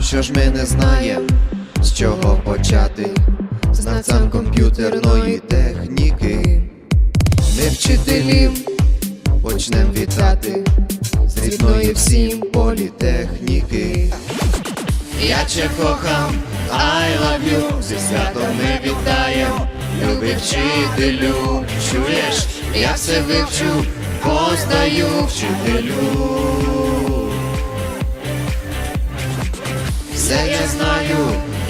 Що ж ми не знаємо, з чого почати, знавцям комп'ютерної техніки. Ми вчителів почнем вітати. З рідної всім політехніки. Я че кохам, I love you, зі святом ми вітаєм, любий вчителю, чуєш, я все вивчу, познаю вчителю. Все я знаю,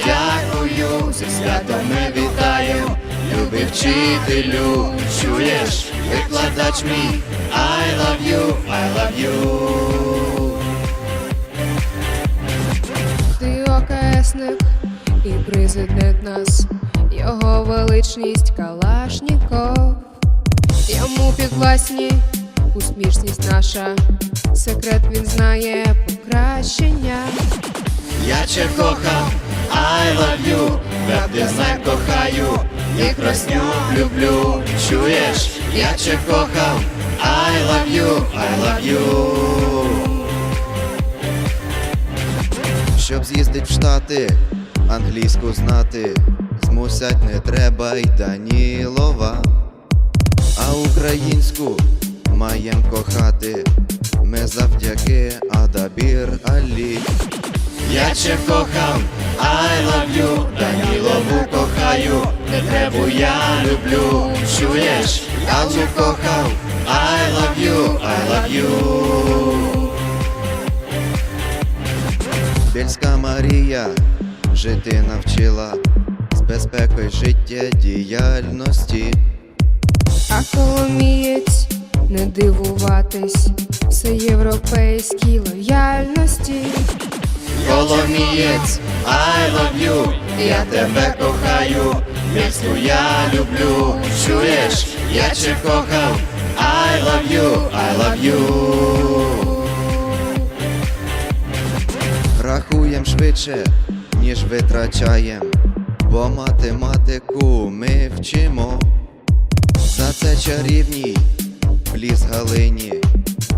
дякую, зі святом ми вітаєм, любий вчителю, чуєш, викладач мій, I love you, I love you. Ти ОКСник і президент нас, його величність Калашніков. Йому підвласні? Усмішність наша, секрет він знає покращення. Я че кохам, I love you, веб-дизайн кохаю, і красню люблю, чуєш, я че кохам, I love you, I love you. Щоб з'їздить в Штати, англійську знати, змусять не треба й Данілова, а українську маєм кохати, ми завдяки Адабір Алі. Я че кохам, I love you, Данілову кохаю, не требу я люблю, чуєш, Аллу кохав, I love you, I love you. Більська Марія жити навчила з безпекою життєдіяльності. А коломієць не дивуватись, всеєвропейській лояльності. Коломієць, I love you, я тебе кохаю, Більську я люблю, чуєш, я че кохав, I love you, I love you. Рахуєм швидше, ніж витрачаєм, бо математику ми вчимо. За це чарівній в ліс Галині,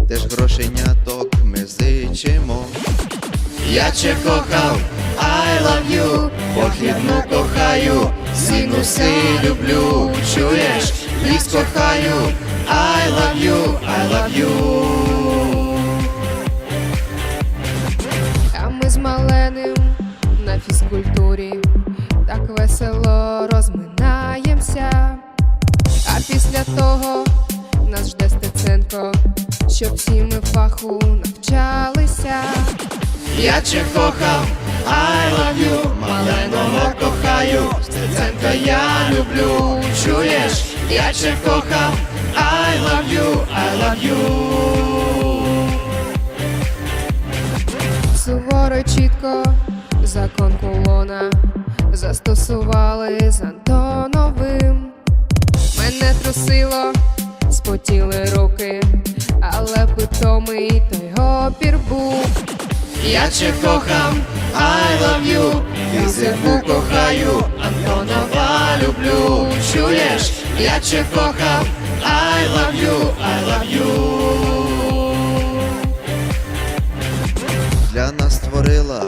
теж грошеняток ми зичимо. Я че кохав, I love you, похідну кохаю, синуси люблю, чуєш, ліс кохаю, I love you, I love you. А ми з маленим на фізкультурі так весело розминаємося. Після того нас жде Стеценко, щоб всі ми фаху навчалися. Я че кохав, I love you, маленого кохаю, Стеценка я люблю, чуєш, я че кохав, I love you, I love you. Суворо чітко закон колона застосували з Антоновим. Трусило, спотіли руки, але питомий той опір був. Я че кохам, I love you, фізику кохаю, Антонова люблю, чуєш, я че кохам, I love you, I love you. Для нас створила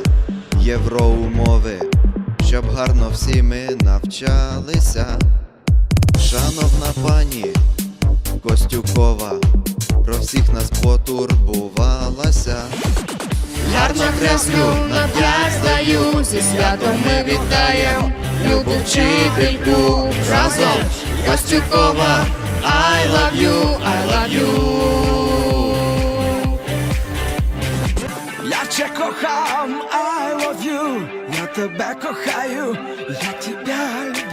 євроумови, щоб гарно всі ми навчалися. Шановна пані Костюкова, про всіх нас потурбувалася. Гарно креслю на п'ять здаю, зі святом ми вітаєм, любу вчительку разом Костюкова, I love you, I love you. Я тебе кохам, I love you, я тебе кохаю, я тебя